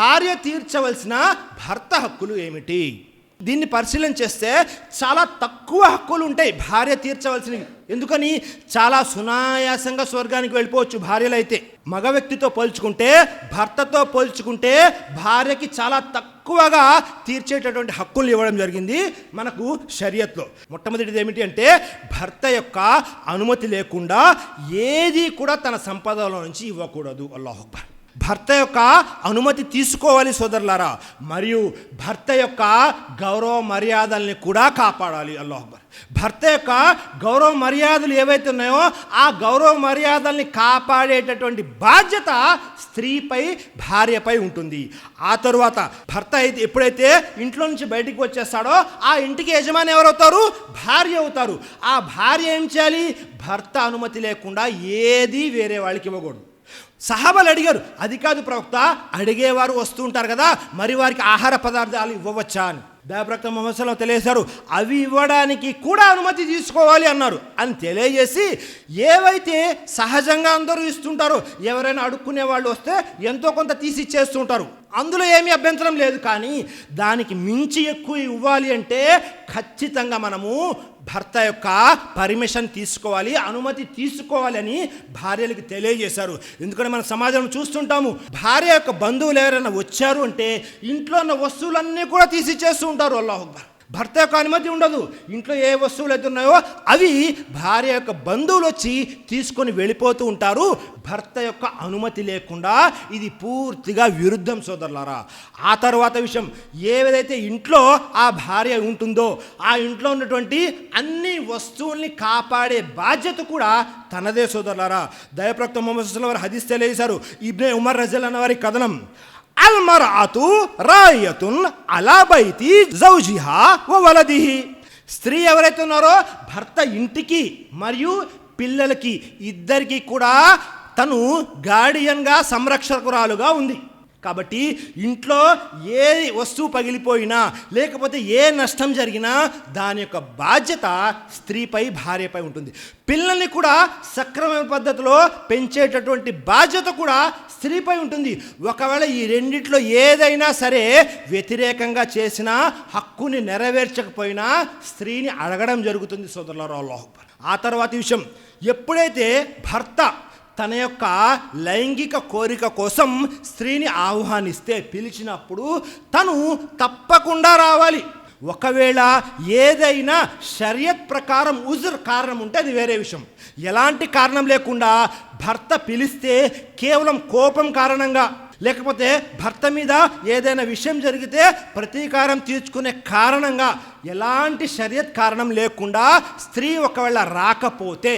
భార్య తీర్చవలసిన భర్త హక్కులు ఏమిటి? దీన్ని పరిశీలన చేస్తే చాలా తక్కువ హక్కులు ఉంటాయి భార్య తీర్చవలసినవి. ఎందుకని? చాలా సునాయాసంగా స్వర్గానికి వెళ్ళిపోవచ్చు భార్యలు అయితే మగ వ్యక్తితో పోల్చుకుంటే భర్తతో పోల్చుకుంటే భార్యకి చాలా తక్కువగా తీర్చేటటువంటి హక్కులు ఇవ్వడం జరిగింది మనకు షరియత్లో. మొట్టమొదటిది ఏమిటి అంటే భర్త యొక్క అనుమతి లేకుండా ఏది కూడా తన సంపదలో నుంచి ఇవ్వకూడదు. అల్లాహ్ భర్త యొక్క అనుమతి తీసుకోవాలి సోదరులారా. మరియు భర్త యొక్క గౌరవ మర్యాదల్ని కూడా కాపాడాలి. అల్లాహ్ భర్త యొక్క గౌరవ మర్యాదలు ఏవైతే ఉన్నాయో ఆ గౌరవ మర్యాదల్ని కాపాడేటటువంటి బాధ్యత స్త్రీపై భార్యపై ఉంటుంది. ఆ తరువాత భర్త అయితే ఎప్పుడైతే ఇంట్లో నుంచి బయటికి వచ్చేస్తాడో ఆ ఇంటికి యజమాని ఎవరవుతారు? భార్య అవుతారు. ఆ భార్య ఏం చేయాలి? భర్త అనుమతి లేకుండా ఏది వేరే వాళ్ళకి ఇవ్వకూడదు. సహాబాలు అడిగారు అది కాదు ప్రవక్త అడిగేవారు వస్తూ ఉంటారు కదా మరి వారికి ఆహార పదార్థాలు ఇవ్వవచ్చా అని. దయప్రక్త మహమ్మద్ తెలియజేశారు అవి ఇవ్వడానికి కూడా అనుమతి తీసుకోవాలి అన్నారు. అని తెలియజేసి ఏవైతే సహజంగా అందరూ ఇస్తుంటారో ఎవరైనా అడుక్కునే వాళ్ళు వస్తే ఎంతో కొంత తీసి ఇచ్చేస్తుంటారు. అందులో ఏమీ అభ్యంతరం లేదు కానీ దానికి మించి ఎక్కువ ఇవ్వాలి అంటే ఖచ్చితంగా మనము భర్త యొక్క పర్మిషన్ తీసుకోవాలి అనుమతి తీసుకోవాలని భార్యలకు తెలియజేశారు. ఎందుకంటే మన సమాజంలో చూస్తుంటాము భార్య యొక్క బంధువులు ఎవరైనా వచ్చారు అంటే ఇంట్లో ఉన్న వస్తువులన్నీ కూడా తీసి చేస్తూ ఉంటారు అల్లాహ్ అక్బర్. భర్త యొక్క అనుమతి ఉండదు. ఇంట్లో ఏ వస్తువులు అయితే ఉన్నాయో అవి భార్య యొక్క బంధువులు వచ్చి తీసుకొని వెళ్ళిపోతూ ఉంటారు. భర్త యొక్క అనుమతి లేకుండా ఇది పూర్తిగా విరుద్ధం సోదరులారా. ఆ తర్వాత విషయం ఏదైతే ఇంట్లో ఆ భార్య ఉంటుందో ఆ ఇంట్లో ఉన్నటువంటి అన్ని వస్తువుల్ని కాపాడే బాధ్యత కూడా తనదే సోదరులారా. దయప్రక్త మొహమ్మద్ వారు హదిస్తే లేసారు ఇబ్నే ఉమర్ రజల్ అన్న వారి కథనం. అల్మరాతు రాయతున్ అలా బైతి జౌజిహా ఓ వలదిహి స్త్రీ ఎవరైతే ఉన్నారో భర్త ఇంటికి మరియు పిల్లలకి ఇద్దరికి కూడా తను గార్డియన్గా సంరక్షకురాలుగా ఉంది. కాబట్టి ఇంట్లో ఏ వస్తువు పగిలిపోయినా లేకపోతే ఏ నష్టం జరిగినా దాని యొక్క బాధ్యత స్త్రీపై భార్యపై ఉంటుంది. పిల్లల్ని కూడా సక్రమైన పద్ధతిలో పెంచేటటువంటి బాధ్యత కూడా స్త్రీపై ఉంటుంది. ఒకవేళ ఈ రెండిట్లో ఏదైనా సరే వ్యతిరేకంగా చేసిన హక్కుని నెరవేర్చకపోయినా స్త్రీని అడగడం జరుగుతుంది సోదరుల ఆ తర్వాత విషయం. ఎప్పుడైతే భర్త తన యొక్క లైంగిక కోరిక కోసం స్త్రీని ఆహ్వానిస్తే పిలిచినప్పుడు తను తప్పకుండా రావాలి. ఒకవేళ ఏదైనా షరియత్ ప్రకారం ఉజర్ కారణం ఉంటే అది వేరే విషయం. ఎలాంటి కారణం లేకుండా భర్త పిలిస్తే కేవలం కోపం కారణంగా లేకపోతే భర్త మీద ఏదైనా విషయం జరిగితే ప్రతీకారం తీర్చుకునే కారణంగా ఎలాంటి షరియత్ కారణం లేకుండా స్త్రీ ఒకవేళ రాకపోతే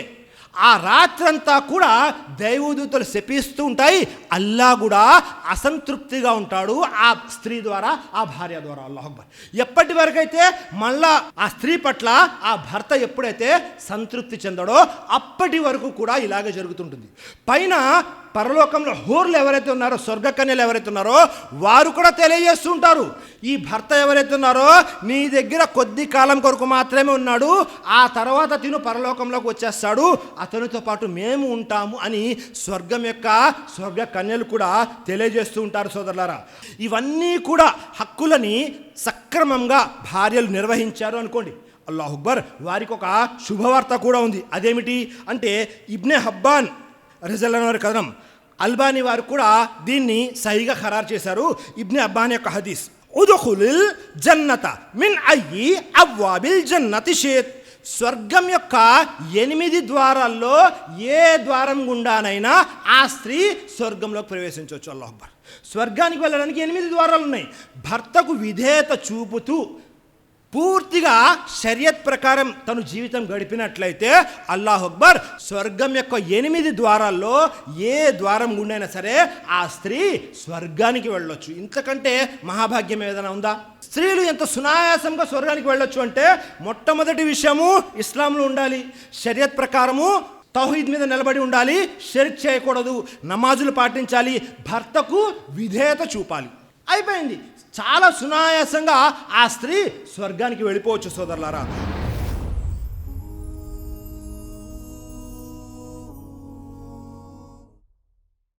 ఆ రాత్రంతా కూడా దైవదూతలు శపిస్తూ ఉంటాయి. అల్లా కూడా అసంతృప్తిగా ఉంటాడు ఆ స్త్రీ ద్వారా ఆ భార్య ద్వారా. అల్లాహ్ అక్బర్. ఎప్పటి వరకైతే మళ్ళా ఆ స్త్రీ పట్ల ఆ భర్త ఎప్పుడైతే సంతృప్తి చెందడో అప్పటి వరకు కూడా ఇలాగే జరుగుతుంటుంది. పైన పరలోకంలో హోర్లు ఎవరైతే ఉన్నారో స్వర్గకన్యలు ఎవరైతే ఉన్నారో వారు కూడా తెలియజేస్తుంటారు ఈ భర్త ఎవరైతే ఉన్నారో నీ దగ్గర కొద్ది కాలం కొరకు మాత్రమే ఉన్నాడు. ఆ తర్వాత తిను పరలోకంలోకి వచ్చేస్తాడు. అతనితో పాటు మేము ఉంటాము అని స్వర్గం యొక్క స్వర్గ కన్యలు కూడా తెలియజేస్తూ ఉంటారు సోదరులారా. ఇవన్నీ కూడా హక్కులని సక్రమంగా భార్యలు నిర్వహించారు అనుకోండి. అల్లాహ్ అక్బర్ వారికి ఒక శుభవార్త కూడా ఉంది. అదేమిటి అంటే ఇబ్నే హబ్బాన్ రిజల్ వారి కథనం అల్బానీ వారు కూడా దీన్ని సరిగా ఖరారు చేశారు. ఇబ్నే అబ్బాన్ యొక్క హదీస్ ఉదుఖులిల్ జన్నత మిన్ అయ్యి అవ్వాబిల్ జన్నతి షేత్. స్వర్గం యొక్క ఎనిమిది ద్వారాల్లో ఏ ద్వారం గుండానైనా ఆ స్త్రీ స్వర్గంలోకి ప్రవేశించవచ్చు అల్లహబ్బర్ స్వర్గానికి వెళ్ళడానికి ఎనిమిది ద్వారాలు ఉన్నాయి భర్తకు విధేయత చూపుతూ పూర్తిగా షరియత్ ప్రకారం తను జీవితం గడిపినట్లయితే అల్లాహ్ అక్బర్ స్వర్గం యొక్క ఎనిమిది ద్వారాల్లో ఏ ద్వారం గుండైనా సరే ఆ స్త్రీ స్వర్గానికి వెళ్ళొచ్చు. ఇంతకంటే మహాభాగ్యం ఏదైనా ఉందా? స్త్రీలు ఎంత సునాయాసంగా స్వర్గానికి వెళ్ళొచ్చు అంటే మొట్టమొదటి విషయము ఇస్లాంలో ఉండాలి. షరియత్ ప్రకారము తౌహీద్ మీద నిలబడి ఉండాలి. షరిక్ చేయకూడదు. నమాజులు పాటించాలి. భర్తకు విధేయత చూపాలి. అయిపోయింది. చాలా సునాయాసంగా ఆ స్త్రీ స్వర్గానికి వెళ్ళిపోవచ్చు సోదరులారా.